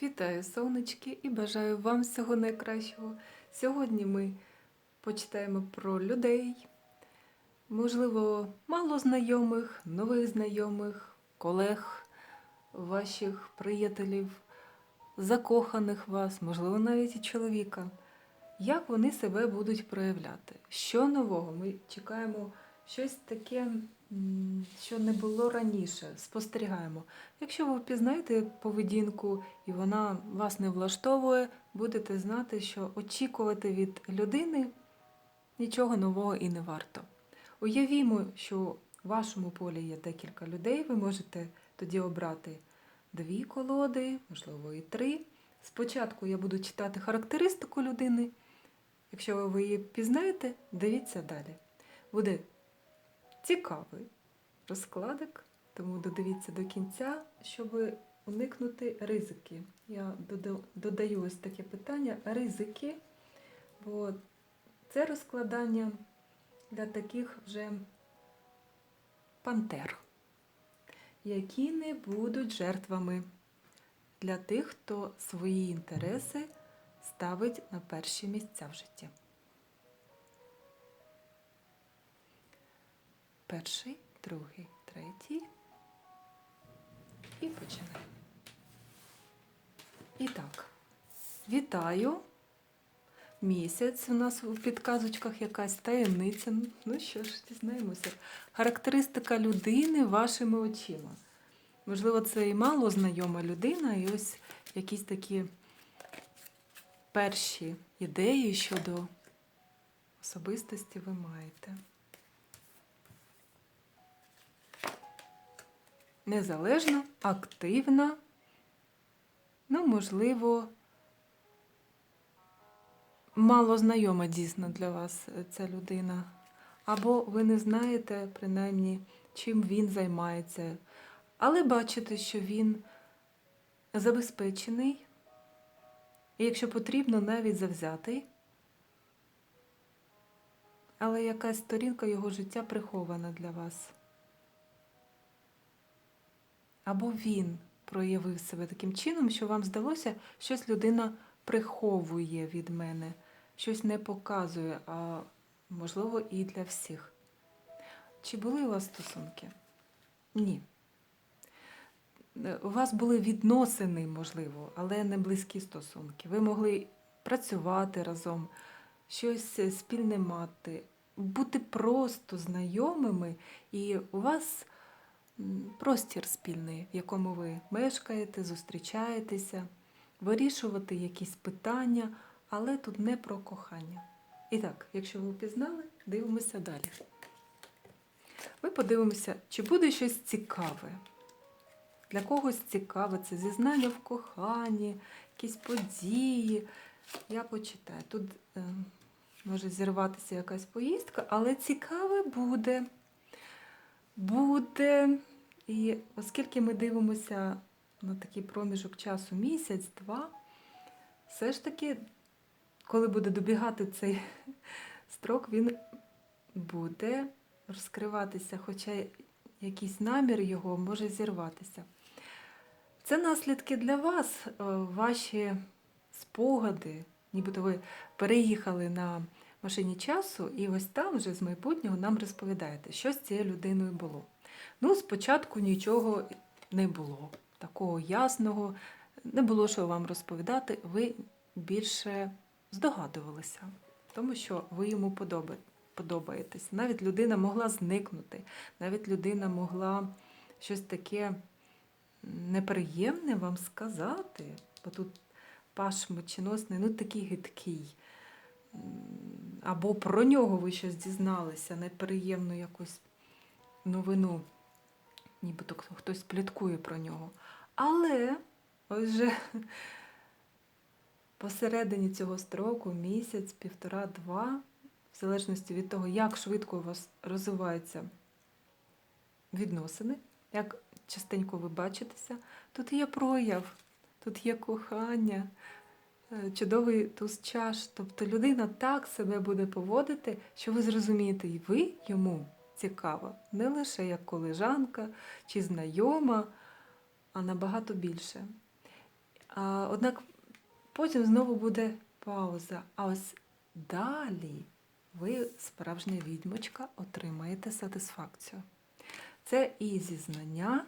Вітаю, сонечки, і бажаю вам всього найкращого. Сьогодні ми почитаємо про людей, можливо, мало знайомих, нових знайомих, колег, ваших приятелів, закоханих вас, можливо, навіть і чоловіка. Як вони себе будуть проявляти? Що нового? Ми чекаємо щось таке, що не було раніше. Спостерігаємо. Якщо ви впізнаєте поведінку і вона вас не влаштовує, будете знати, що очікувати від людини нічого нового і не варто. Уявімо, що в вашому полі є декілька людей, ви можете тоді обрати дві колоди, можливо, і три. Спочатку я буду читати характеристику людини. Якщо ви її пізнаєте, дивіться далі. Буде цікавий розкладик, тому додивіться до кінця, щоб уникнути ризики. Я додаю ось таке питання ризики, бо це розкладання для таких вже пантер, які не будуть жертвами для тих, хто свої інтереси ставить на перші місця в житті. Перший, другий, третій. І починаємо. І так, вітаю. Місяць у нас у підказочках якась таємниця. Ну що ж, дізнаємося. Характеристика людини вашими очима. Можливо, це і мало знайома людина, і ось якісь такі перші ідеї щодо особистості ви маєте. Незалежна, активна, ну, можливо, мало знайома дійсно для вас е, ця людина. Або ви не знаєте, принаймні, чим він займається. Але бачите, що він забезпечений, і якщо потрібно, навіть завзятий. Але якась сторінка його життя прихована для вас. Або він проявив себе таким чином, що вам здалося, щось людина приховує від мене, щось не показує, а можливо і для всіх. Чи були у вас стосунки? Ні. У вас були відносини, можливо, але не близькі стосунки. Ви могли працювати разом, щось спільне мати, бути просто знайомими, і у вас простір спільний, в якому ви мешкаєте, зустрічаєтеся, вирішувати якісь питання, але тут не про кохання. І так, якщо ви впізнали, дивимося далі. Ми подивимося, чи буде щось цікаве. Для когось цікаве це зізнання в коханні, якісь події. Я почитаю. Тут е, може зірватися якась поїздка, але цікаве буде. Буде. І оскільки ми дивимося на такий проміжок часу місяць-два, все ж таки, коли буде добігати цей строк, він буде розкриватися, хоча якийсь намір його може зірватися. Це наслідки для вас, е, ваші спогади, нібито ви переїхали на машині часу, і ось там вже з майбутнього нам розповідаєте, що з цією людиною було. Ну, спочатку нічого не було, такого ясного, не було що вам розповідати, ви більше здогадувалися, тому що ви йому подоба- подобаєтесь. Навіть людина могла зникнути, навіть людина могла щось таке неприємне вам сказати, бо тут паш моченосний, ну такий гидкий. Або про нього ви щось дізналися, неприємну якусь новину, нібито хто- хтось пліткує про нього. Але ось же посередині цього строку, місяць, півтора, два, в залежності від того, як швидко у вас розвиваються відносини, як частенько ви бачитеся, тут є прояв, тут є кохання, чудовий туз чаш. Тобто людина так себе буде поводити, що ви зрозумієте, і ви йому цікава не лише як колежанка чи знайома, а набагато більше. А, однак потім знову буде пауза. А ось далі ви, справжня відьмочка, отримаєте сатисфакцію. Це і зізнання,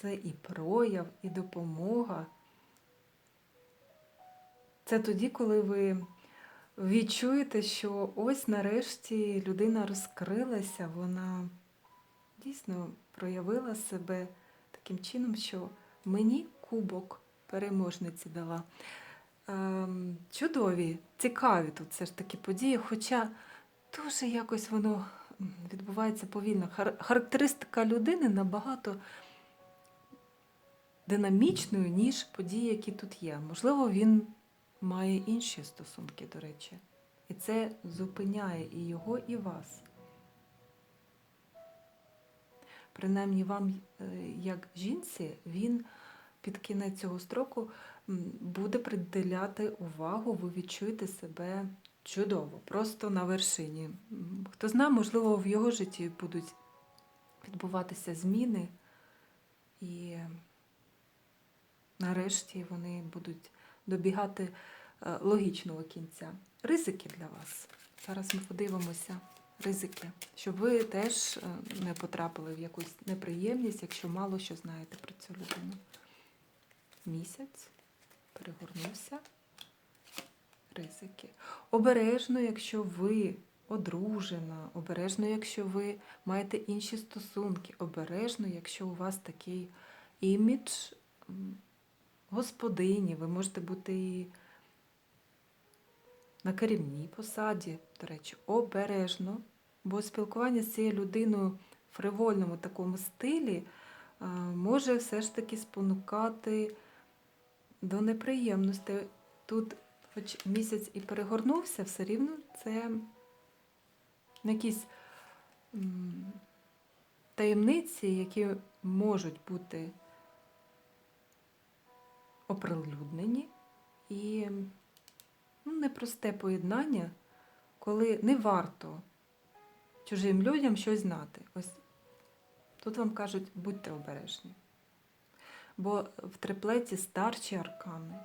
це і прояв, і допомога. Це тоді, коли ви відчуєте, що ось нарешті людина розкрилася, вона дійсно проявила себе таким чином, що мені кубок переможниці дала. Ем, чудові, цікаві тут все ж таки події, хоча дуже якось воно відбувається повільно. Хар- характеристика людини набагато динамічною, ніж події, які тут є. Можливо, він має інші стосунки, до речі. І це зупиняє і його, і вас. Принаймні вам, е, як жінці, він під кінець цього строку буде приділяти увагу, ви відчуєте себе чудово, просто на вершині. Хто знає, можливо, в його житті будуть відбуватися зміни, і нарешті вони будуть добігати е, логічного кінця. Ризики для вас. Зараз ми подивимося. Ризики, щоб ви теж е, не потрапили в якусь неприємність, якщо мало що знаєте про цю людину. Місяць перегорнувся. Ризики. Обережно, якщо ви одружена, обережно, якщо ви маєте інші стосунки, обережно, якщо у вас такий імідж господині, ви можете бути і на керівній посаді, до речі, обережно, бо спілкування з цією людиною в фривольному такому стилі може все ж таки спонукати до неприємностей. Тут, хоч місяць і перегорнувся, все рівно це якісь таємниці, які можуть бути оприлюднені і ну, непросте поєднання, коли не варто чужим людям щось знати. Ось тут вам кажуть, будьте обережні. Бо в триплеті старші аркани,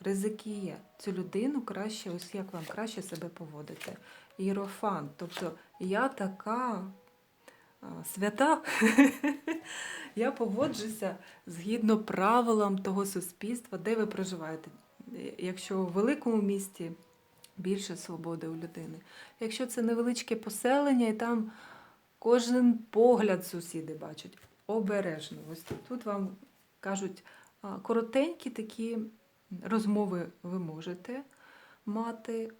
ризики є. Цю людину краще, ось як вам краще себе поводити. Іерофант, тобто я така свята, я поводжуся згідно правилам того суспільства, де ви проживаєте. Якщо в великому місті більше свободи у людини. Якщо це невеличке поселення, і там кожен погляд сусіди бачать, обережно. Ось тут вам кажуть, коротенькі такі розмови ви можете мати,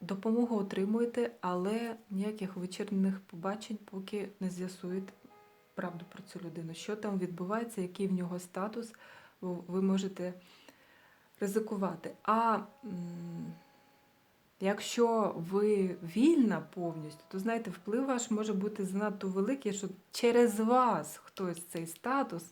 допомогу отримуєте, але ніяких вечірніх побачень, поки не з'ясуєте правду про цю людину, що там відбувається, який в нього статус, ви можете ризикувати. А якщо ви вільна повністю, то знаєте, вплив ваш може бути занадто великий, що через вас хтось цей статус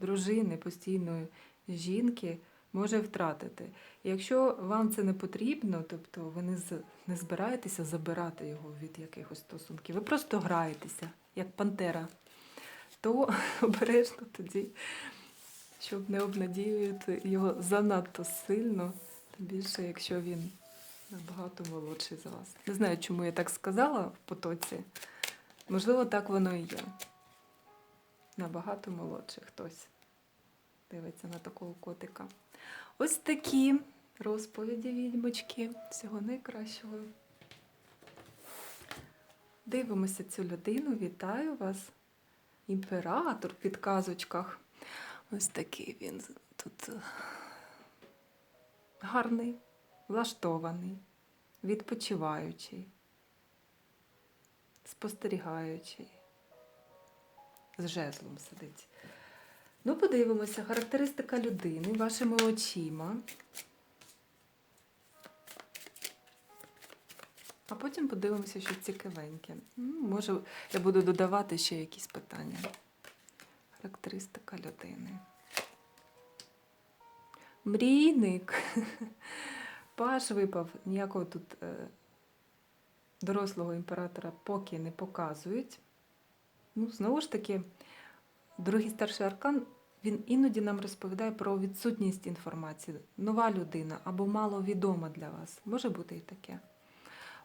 дружини, постійної жінки може втратити. Якщо вам це не потрібно, тобто ви не, не збираєтеся забирати його від якихось стосунків, ви просто граєтеся, як пантера, то обережно тоді щоб не обнадіювати його занадто сильно, тим більше, якщо він набагато молодший за вас. Не знаю, чому я так сказала в потоці. Можливо, так воно і є. Набагато молодший хтось дивиться на такого котика. Ось такі розповіді відьмочки. Всього найкращого. Дивимося цю людину. Вітаю вас. Імператор в підказочках. Ось такий він тут е, гарний, влаштований, відпочиваючий, спостерігаючий, з жезлом сидить. Ну, подивимося, характеристика людини вашими очима. А потім подивимося, що цікавеньке. М, Може, я буду додавати ще якісь питання. Характеристика людини. Мрійник. Паш випав, ніякого тут е, дорослого імператора поки не показують. Ну, знову ж таки, другий старший аркан він іноді нам розповідає про відсутність інформації, нова людина або маловідома для вас. Може бути і таке.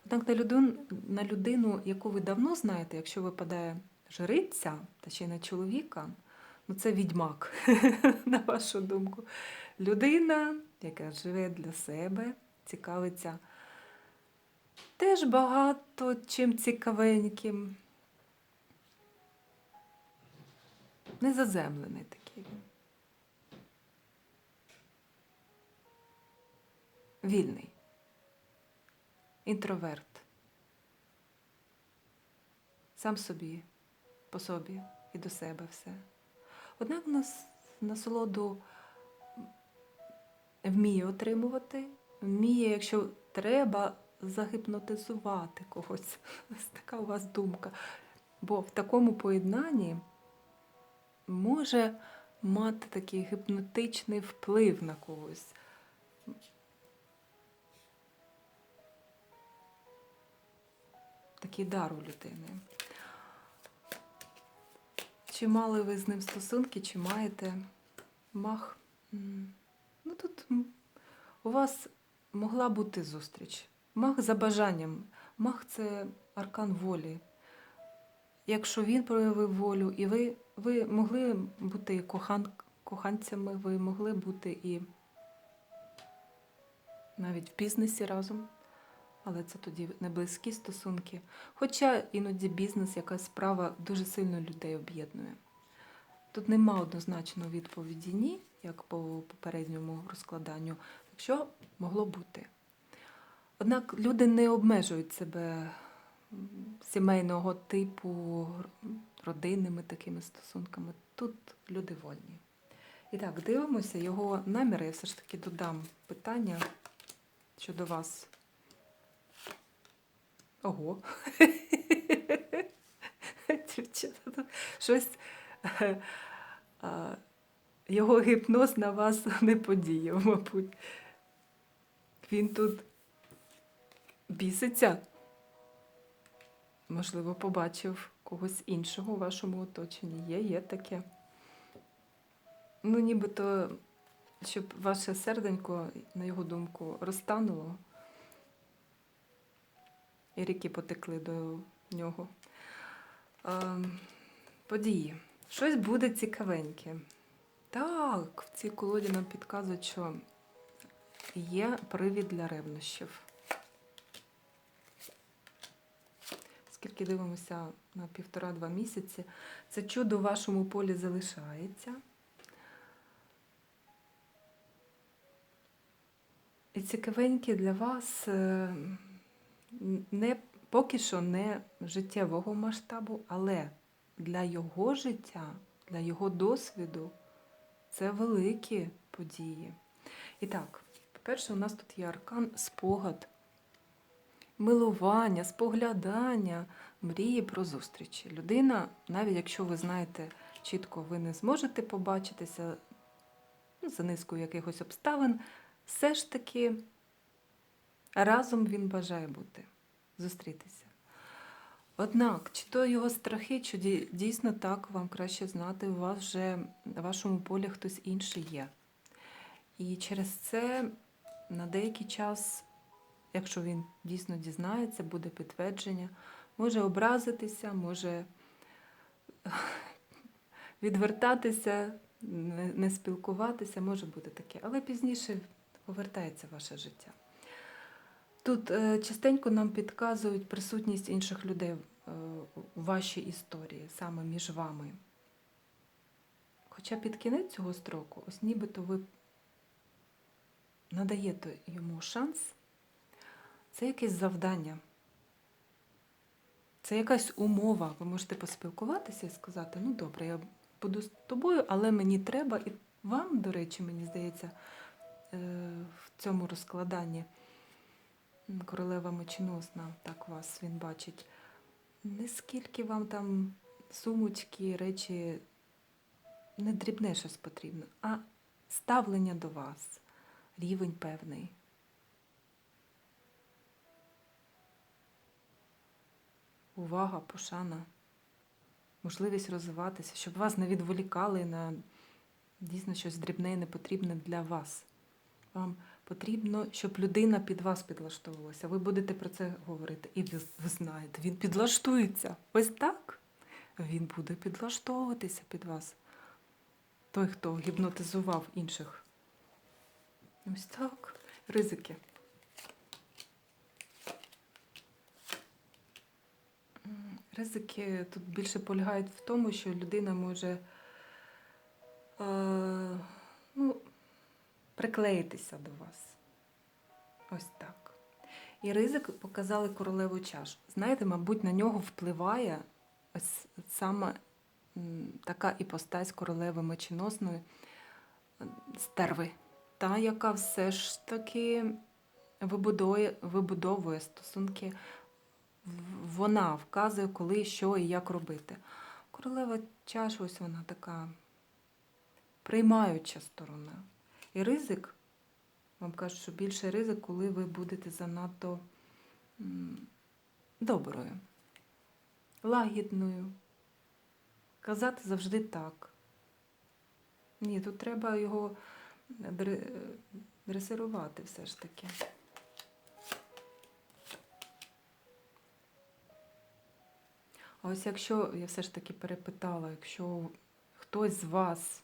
Однак на людину, на людину, яку ви давно знаєте, якщо випадає жриця, та ще й на чоловіка, ну це відьмак, на вашу думку. Людина, яка живе для себе, цікавиться теж багато чим цікавеньким. Незаземлений такий він. Вільний. Інтроверт. Сам собі, по собі і до себе все. Однак нас насолоду вміє отримувати, вміє, якщо треба, загіпнотизувати когось. Ось така у вас думка. Бо в такому поєднанні може мати такий гіпнотичний вплив на когось. Такий дар у людини. Чи мали ви з ним стосунки, чи маєте мах? Ну тут у вас могла бути зустріч. Мах за бажанням. Мах це аркан волі. Якщо він проявив волю, і ви, ви могли бути кохан, коханцями, ви могли бути і навіть в бізнесі разом, але це тоді не близькі стосунки. Хоча іноді бізнес, якась справа дуже сильно людей об'єднує. Тут нема однозначної відповіді ні, як по попередньому розкладанню, якщо могло бути. Однак люди не обмежують себе сімейного типу, родинними такими стосунками. Тут люди вольні. І так, дивимося його наміри. Я все ж таки додам питання щодо вас. Ого. Щось. Його гіпноз на вас не подіяв, мабуть. Він тут біситься. Можливо, побачив когось іншого у вашому оточенні. Є, є таке. Ну, нібито, щоб ваше серденько, на його думку, розтануло. І ріки потекли до нього. Ем, події. Щось буде цікавеньке. Так, в цій колоді нам підказують, що є привід для ревнощів. Скільки дивимося на півтора-два місяці, це чудо в вашому полі залишається. І цікавеньке для вас е, не, поки що не життєвого масштабу, але для його життя, для його досвіду це великі події. І так, по-перше, у нас тут є аркан спогад, милування, споглядання, мрії про зустрічі. Людина, навіть якщо ви знаєте чітко, ви не зможете побачитися ну, за низкою якихось обставин, все ж таки разом він бажає бути, зустрітися. Однак, чи то його страхи, чи дійсно так вам краще знати, у вас вже на вашому полі хтось інший є. І через це на деякий час, якщо він дійсно дізнається, буде підтвердження, може образитися, може відвертатися, не, спілкуватися, може бути таке. Але пізніше повертається ваше життя. Тут е, частенько нам підказують присутність інших людей е, у вашій історії, саме між вами. Хоча під кінець цього строку, ось нібито ви надаєте йому шанс, це якесь завдання, це якась умова. Ви можете поспілкуватися і сказати, ну добре, я буду з тобою, але мені треба, і вам, до речі, мені здається, е, в цьому розкладанні королева меченосна, так вас він бачить. Не скільки вам там сумочки, речі, не дрібне щось потрібно, а ставлення до вас, рівень певний. Увага, пошана, можливість розвиватися, щоб вас не відволікали на дійсно щось дрібне і непотрібне для вас. Вам потрібно, щоб людина під вас підлаштовувалася. Ви будете про це говорити. І ви, ви знаєте, він підлаштується. Ось так. Він буде підлаштовуватися під вас. Той, хто гіпнотизував інших. Ось так. Ризики. Ризики тут більше полягають в тому, що людина може е, ну, приклеїтися до вас. Ось так. І ризик показали королеву чаш. Знаєте, мабуть, на нього впливає ось саме така іпостась королеви меченосної стерви. Та, яка все ж таки вибудує, вибудовує стосунки, вона вказує, коли, що і як робити. Королева чаш, ось вона така приймаюча сторона. І ризик, вам кажуть, що більше ризик, коли ви будете занадто доброю, лагідною. Казати завжди так. Ні, тут треба його дресирувати все ж таки. А ось якщо, я все ж таки перепитала, якщо хтось з вас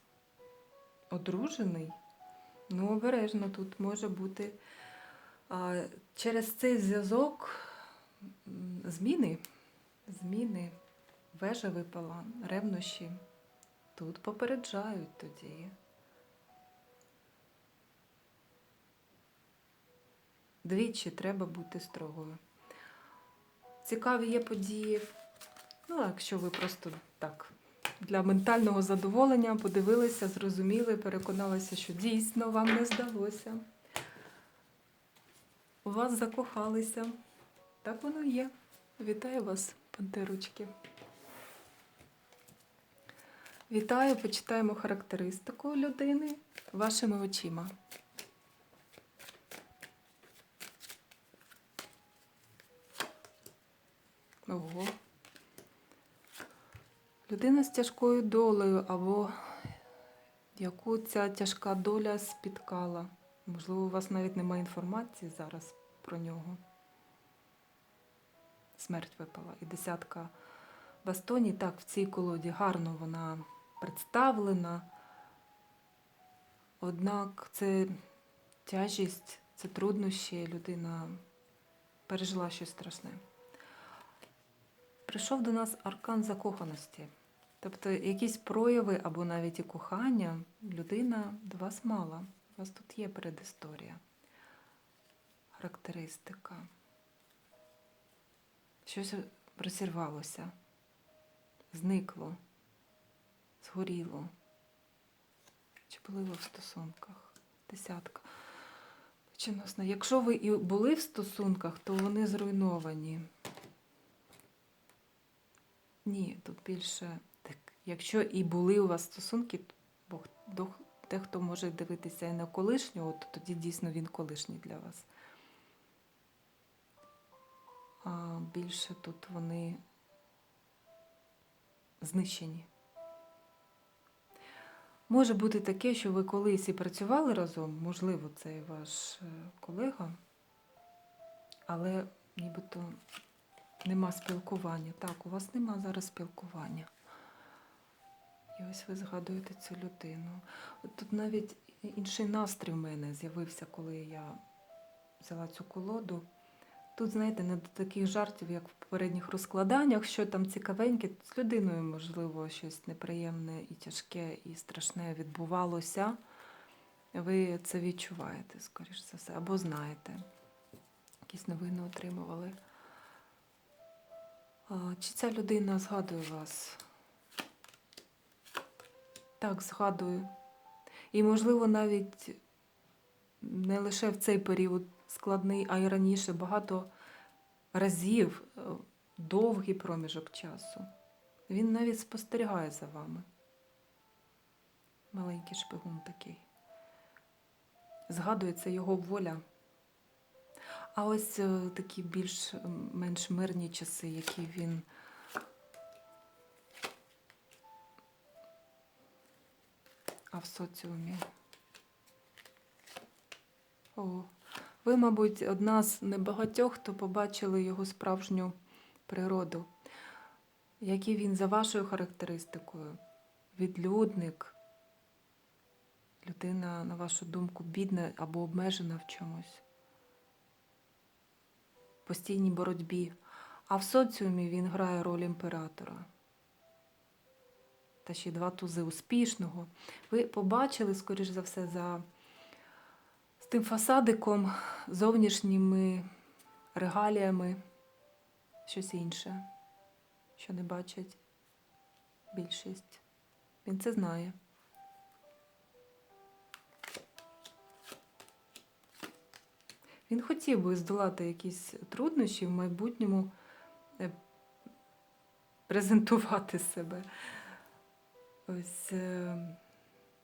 одружений, ну обережно тут може бути а, через цей зв'язок зміни, зміни, вежа випала, ревнощі. Тут попереджають тоді. Двічі треба бути строгою. Цікаві є події. Ну, а якщо ви просто так для ментального задоволення подивилися, зрозуміли, переконалися, що дійсно вам не здалося. У вас закохалися. Так воно є. Вітаю вас, пантерочки. Вітаю, почитаємо характеристику людини вашими очима. Ого. Людина з тяжкою долею або яку ця тяжка доля спіткала. Можливо, у вас навіть немає інформації зараз про нього. Смерть випала. І десятка бастонів. Так, в цій колоді гарно вона представлена. Однак це тяжість, це труднощі, людина пережила щось страшне. Прийшов до нас аркан закоханості. Тобто якісь прояви або навіть і кохання людина до вас мала. У вас тут є передісторія, характеристика. Щось розірвалося, зникло, згоріло. Чи були ви в стосунках? Десятка. Чесно, якщо ви і були в стосунках, то вони зруйновані. Ні, тут більше так. Якщо і були у вас стосунки, бо до- дехто може дивитися і на колишнього, то тоді дійсно він колишній для вас. А більше тут вони знищені. Може бути таке, що ви колись і працювали разом, можливо, це і ваш е, колега, але нібито нема спілкування. Так, у вас нема зараз спілкування. І ось ви згадуєте цю людину. Тут навіть інший настрій в мене з'явився, коли я взяла цю колоду. Тут, знаєте, не до таких жартів, як в попередніх розкладаннях, що там цікавеньке, з людиною, можливо, щось неприємне і тяжке, і страшне відбувалося. Ви це відчуваєте, скоріш за все, або знаєте. Якісь новини отримували. Чи ця людина згадує вас? Так, згадую. І, можливо, навіть не лише в цей період складний, а й раніше багато разів, е, довгий проміжок часу. Він навіть спостерігає за вами. Маленький шпигун такий. Згадується його воля. А ось е, такі більш-менш мирні часи, які він а в соціумі. О, ви, мабуть, одна з небагатьох, хто побачили його справжню природу. Який він за вашою характеристикою? Відлюдник, людина, на вашу думку, бідна або обмежена в чомусь, постійній боротьбі. А в соціумі він грає роль імператора. Та ще два тузи успішного. Ви побачили, скоріш за все, за з тим фасадиком, зовнішніми регаліями, щось інше, що не бачать більшість. Він це знає. Він хотів би здолати якісь труднощі в майбутньому, е, презентувати себе. Ось е,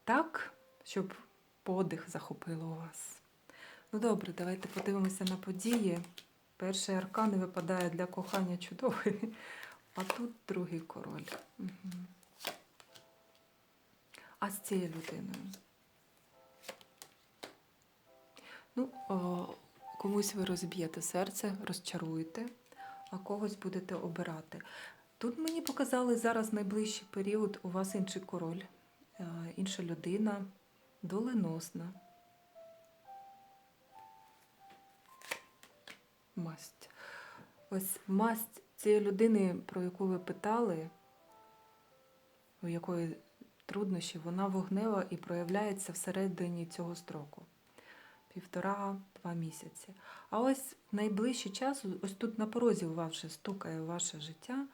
так, щоб подих захопило у вас. Ну добре, давайте подивимося на події. Перший аркан випадає для кохання чудовий, а тут другий король. А з цією людиною. Ну, о, комусь ви розб'єте серце, розчаруєте, а когось будете обирати. Тут мені показали зараз найближчий період у вас інший король, е, інша людина, доленосна. Масть. Ось масть цієї людини, про яку ви питали, у якої труднощі, вона вогнева і проявляється всередині цього строку. Півтора-два місяці. А ось найближчий час, ось тут на порозі у вас вже стукає ваше життя,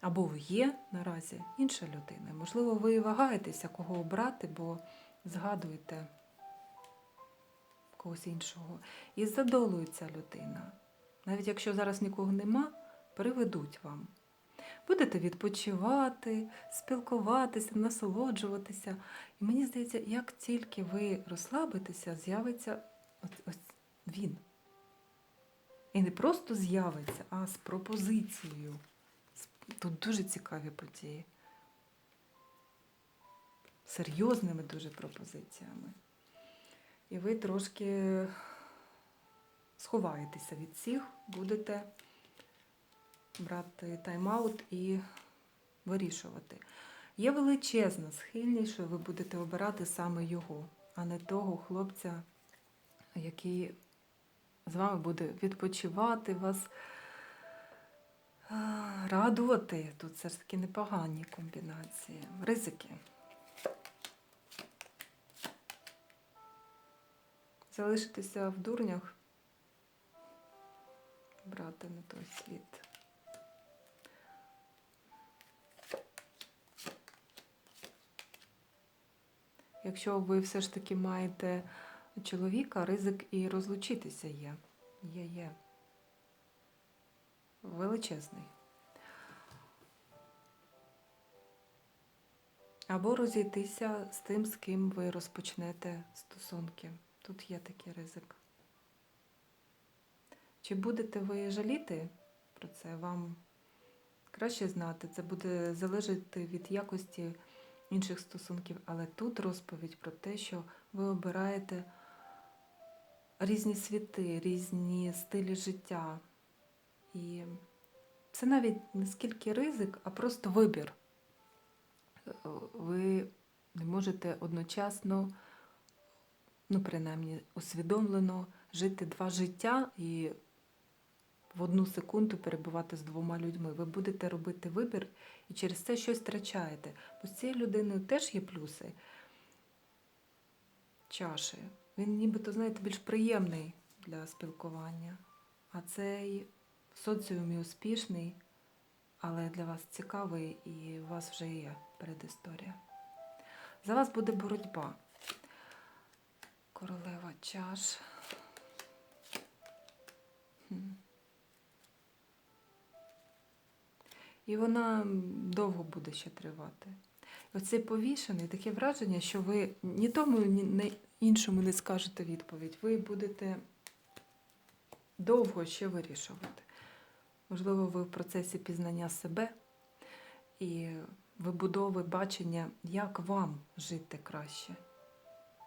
або ви є наразі інша людина. Можливо, ви вагаєтеся, кого обрати, бо згадуєте когось іншого. І задолується людина. Навіть якщо зараз нікого нема, приведуть вам. Будете відпочивати, спілкуватися, насолоджуватися. І мені здається, як тільки ви розслабитеся, з'явиться ось він. І не просто з'явиться, а з пропозицією. Тут дуже цікаві події. Серйозними дуже пропозиціями. І ви трошки сховаєтеся від всіх, будете брати тайм-аут і вирішувати. Є величезна схильність, що ви будете обирати саме його, а не того хлопця, який з вами буде відпочивати вас, радувати. Тут все ж таки непогані комбінації. Ризики. Залишитися в дурнях, брати на той світ. Якщо ви все ж таки маєте чоловіка, ризик і розлучитися є. Є, є. Величезний. Або розійтися з тим, з ким ви розпочнете стосунки. Тут є такий ризик. Чи будете ви жаліти про це? Вам краще знати. Це буде залежати від якості інших стосунків, але тут розповідь про те, що ви обираєте різні світи, різні стилі життя. І це навіть не скільки ризик, а просто вибір. Ви не можете одночасно, ну, принаймні, усвідомлено жити два життя і в одну секунду перебувати з двома людьми. Ви будете робити вибір і через це щось втрачаєте. Бо з цією людиною теж є плюси чаші. Він нібито, знаєте, більш приємний для спілкування. А цей в соціумі успішний, але для вас цікавий і у вас вже є передісторія. За вас буде боротьба. Королева чаш. І вона довго буде ще тривати. Оцей повішений, таке враження, що ви ні тому, ні іншому не скажете відповідь. Ви будете довго ще вирішувати. Можливо, ви в процесі пізнання себе і вибудови бачення, як вам жити краще.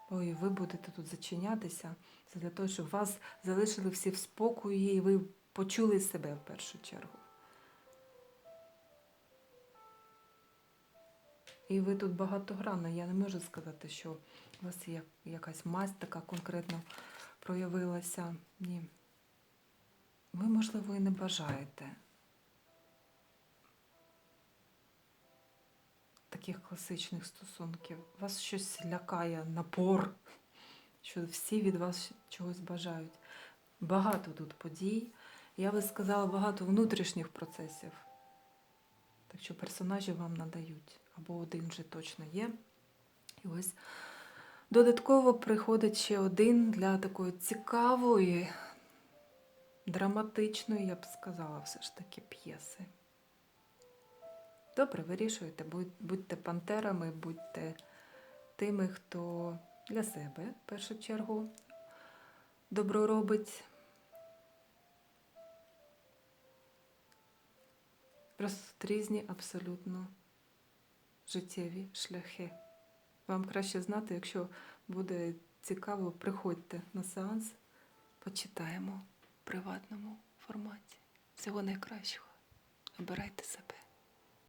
Ой, ви будете тут зачинятися. Це для того, щоб вас залишили всі в спокої, і ви почули себе в першу чергу. І ви тут багатогранна. Я не можу сказати, що у вас є якась масть така конкретно проявилася. Ні. Ви, можливо, і не бажаєте таких класичних стосунків. Вас щось лякає, напор, що всі від вас чогось бажають. Багато тут подій. Я би сказала, багато внутрішніх процесів. Так що персонажі вам надають. Або один вже точно є. І ось додатково приходить ще один для такої цікавої, драматичної, я б сказала, все ж таки п'єси. Добре, вирішуйте, будьте пантерами, будьте тими, хто для себе в першу чергу добро робить. Просто різні абсолютно життєві шляхи. Вам краще знати, якщо буде цікаво, приходьте на сеанс, почитаємо в приватному форматі. Всього найкращого. Обирайте себе.